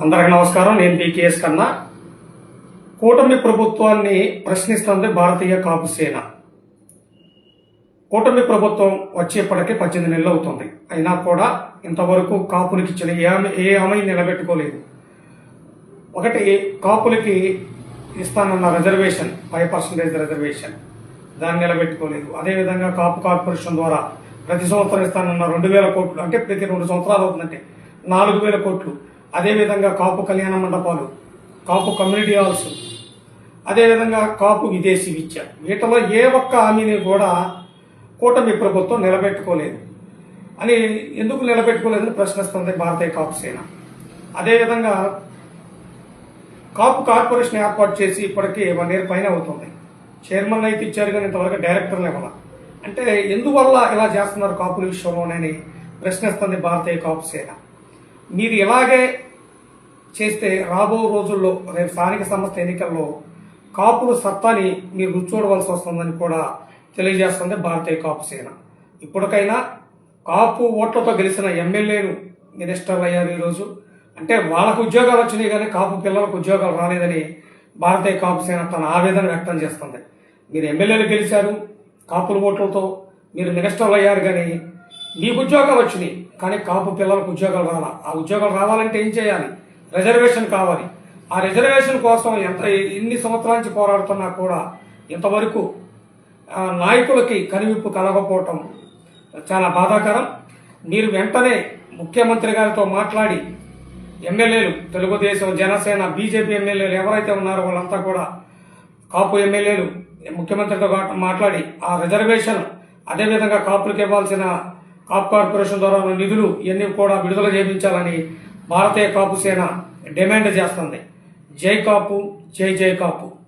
అందరికి నమస్కారం. నేను బీకేఎస్ కన్నా కూటమి ప్రభుత్వాన్ని ప్రశ్నిస్తుంది భారతీయ కాపు సేన. కూటమి ప్రభుత్వం వచ్చేప్పటికీ పద్దెనిమిది నెలలు అవుతుంది. అయినా కూడా ఇంతవరకు కాపులకి ఇచ్చిన ఏ హామీ- ఏ హామీ నిలబెట్టుకోలేదు. ఒకటి కాపులకి ఇస్తానన్న రిజర్వేషన్ ఫైవ్ పర్సెంటేజ్ రిజర్వేషన్ దాన్ని నిలబెట్టుకోలేదు. అదేవిధంగా కాపు కార్పొరేషన్ ద్వారా ప్రతి సంవత్సరం ఇస్తానన్న రెండు వేల కోట్లు అంటే ప్రతి రెండు సంవత్సరాలు అవుతుందంటే నాలుగు వేల కోట్లు అదేవిధంగా కాపు కళ్యాణ మండపాలు కాపు కమ్యూనిటీ హాల్స్ అదేవిధంగా కాపు విదేశీ విద్య. వీటిలో ఏ ఒక్క హామీని కూడా కూటమి ప్రభుత్వం నిలబెట్టుకోలేదు. అని ఎందుకు నిలబెట్టుకోలేదని ప్రశ్నిస్తుంది భారతీయ కాపు సేన. అదేవిధంగా కాపు కార్పొరేషన్ ఏర్పాటు చేసి ఇప్పటికీ వన్ ఇయర్ పైన అవుతుంది. చైర్మన్ అయితే ఇచ్చారు కానీ ఇంతవరకు డైరెక్టర్ లెవెల్ అంటే ఎందువల్ల ఇలా చేస్తున్నారు కాపుల విషయంలోనని ప్రశ్నిస్తుంది భారతీయ కాపు సేన. మీరు ఇలాగే చేస్తే రాబో రోజుల్లో రేపు స్థానిక సంస్థ ఎన్నికల్లో కాపుల సత్తాని మీరు రుచూడవలసి వస్తుందని కూడా తెలియజేస్తుంది భారతీయ కాపు సేన. ఇప్పటికైనా కాపు ఓట్లతో గెలిచిన ఎమ్మెల్యేలు మినిస్టర్లు అయ్యారు ఈరోజు. అంటే వాళ్ళకు ఉద్యోగాలు వచ్చినాయి కానీ కాపు పిల్లలకు ఉద్యోగాలు రాలేదని భారతీయ కాపు సేన తన ఆవేదన వ్యక్తం చేస్తుంది. మీరు ఎమ్మెల్యేలు గెలిచారు కాపుల ఓట్లతో మీరు మినిస్టర్లు అయ్యారు కానీ నీకు ఉద్యోగాలు వచ్చినాయి కానీ కాపు పిల్లలకు ఉద్యోగాలు రాలా. ఆ ఉద్యోగాలు రావాలంటే ఏం చేయాలి? రిజర్వేషన్ కావాలి. ఆ రిజర్వేషన్ కోసం ఎంత ఎన్ని సంవత్సరాల నుంచి పోరాడుతున్నా కూడా ఇంతవరకు నాయకులకి కనివిప్పు కలగకపోవటం చాలా బాధాకరం. మీరు వెంటనే ముఖ్యమంత్రి గారితో మాట్లాడి ఎమ్మెల్యేలు తెలుగుదేశం జనసేన బీజేపీ ఎమ్మెల్యేలు ఎవరైతే ఉన్నారో వాళ్ళంతా కూడా కాపు ఎమ్మెల్యేలు ముఖ్యమంత్రితో మాట్లాడి ఆ రిజర్వేషన్ అదేవిధంగా కాపులకు ఇవ్వాల్సిన కాపు కార్పొరేషన్ ద్వారా ఉన్న నిధులు ఇవన్నీ కూడా విడుదల చేయించాలని భారతీయ కాపు సేన డిమాండ్ చేస్తుంది. జై కాపు జై జై కాపు.